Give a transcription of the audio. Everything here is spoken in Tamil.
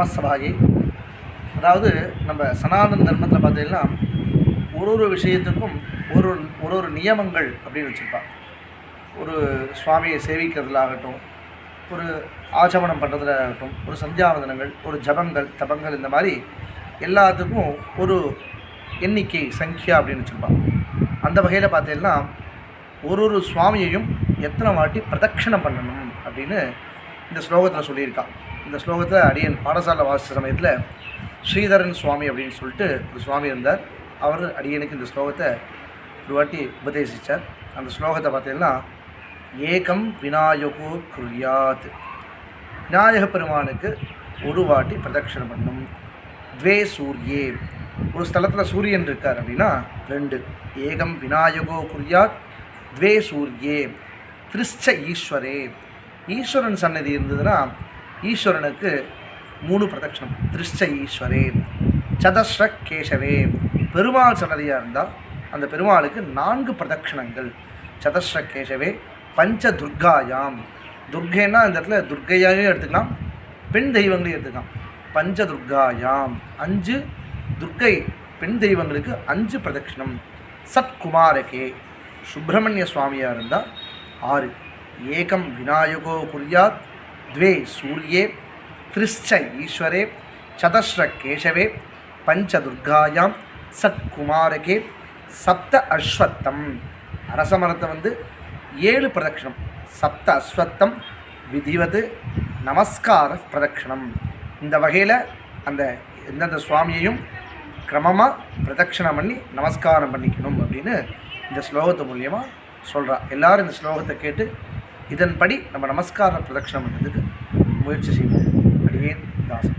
நமசபாயை அதாவது நம்ம சனாதன தர்மத்தில் பார்த்தீங்கன்னா ஒரு ஒரு விஷயத்துக்கும் ஒரு ஒரு ஒரு ஒரு நியமங்கள் அப்படின்னு வச்சுருப்பாங்க. ஒரு சுவாமியை சேவிக்கிறதுலாகட்டும் ஒரு ஆச்சமனம் பண்ணுறதுல ஆகட்டும் ஒரு சந்தியாவதனங்கள் ஒரு ஜபங்கள் தபங்கள் இந்த மாதிரி எல்லாத்துக்கும் ஒரு எண்ணிக்கை சங்கியா அப்படின்னு வச்சுருப்பான் அந்த வகையில் பார்த்தீங்கன்னா ஒரு ஒரு சுவாமியையும் எத்தனை வாட்டி பிரதட்சணம் பண்ணணும் அப்படின்னு இந்த ஸ்லோகத்தில் சொல்லியிருக்கான் இந்த ஸ்லோகத்தில் அடியன் பாடசாலை வாசித்த சமயத்தில் ஸ்ரீதரன் சுவாமி அப்படின்னு சொல்லிட்டு ஒரு சுவாமி இருந்தார். அவர் அடியனுக்கு இந்த ஸ்லோகத்தை ஒரு வாட்டி உபதேசித்தார் அந்த ஸ்லோகத்தை பார்த்தீங்கன்னா ஏகம் விநாயகோ குர்யாத். விநாயக பெருமானுக்கு ஒரு வாட்டி பிரதட்சணம் பண்ணும் துவே சூரியே. ஒரு ஸ்தலத்தில் சூரியன் இருக்கார் அப்படின்னா ரெண்டு ஏகம் விநாயகோ குர்யாத். துவே சூரியே. திருஷ்ச ஈஸ்வரே. ஈஸ்வரன் சன்னதி இருந்ததுன்னா ஈஸ்வரனுக்கு மூணு பிரதட்சணம். திருஷ்ட ஈஸ்வரே. சதஸ்ர கேசவே. பெருமாள் சன்னதியாக இருந்தால் அந்த பெருமாளுக்கு நான்கு பிரதட்சணங்கள். சதஸ்ர கேசவே பஞ்ச துர்காயாம் துர்கைன்னா இந்த இடத்துல துர்கையாகவே எடுத்துக்கலாம் பெண் தெய்வங்களையும் எடுத்துக்கலாம். பஞ்ச துர்காயாம் அஞ்சு துர்க்கை பெண் தெய்வங்களுக்கு அஞ்சு பிரதட்சிணம். சத்குமாரகே. சுப்பிரமணிய சுவாமியாக இருந்தால் ஆறு. ஏகம் விநாயகோ குறியாத் द्वे सूर्ये त्रिश्च ईश्वरे चतस्र केशवे பஞ்சதுர்காயாம் சத்குமாரகே சப்த அஸ்வத்தம் அரசமரத்தை வந்து ஏழு பிரதட்சணம் சப்த அஸ்வத்தம் விதிவது நமஸ்கார பிரதட்சணம் இந்த வகையில் அந்த எந்தெந்த சுவாமியையும் கிரமமாக பிரதட்சணம் பண்ணி நமஸ்காரம் பண்ணிக்கணும் அப்படின்னு இந்த ஸ்லோகத்து மூலியமாக சொல்கிறா எல்லாரும் இந்த ஸ்லோகத்தை கேட்டு இதன்படி நம்ம நமஸ்கார பிரதட்சணம் பண்ணுறதுக்கு முயற்சி செய்வோம். அடியேன் தாசன்.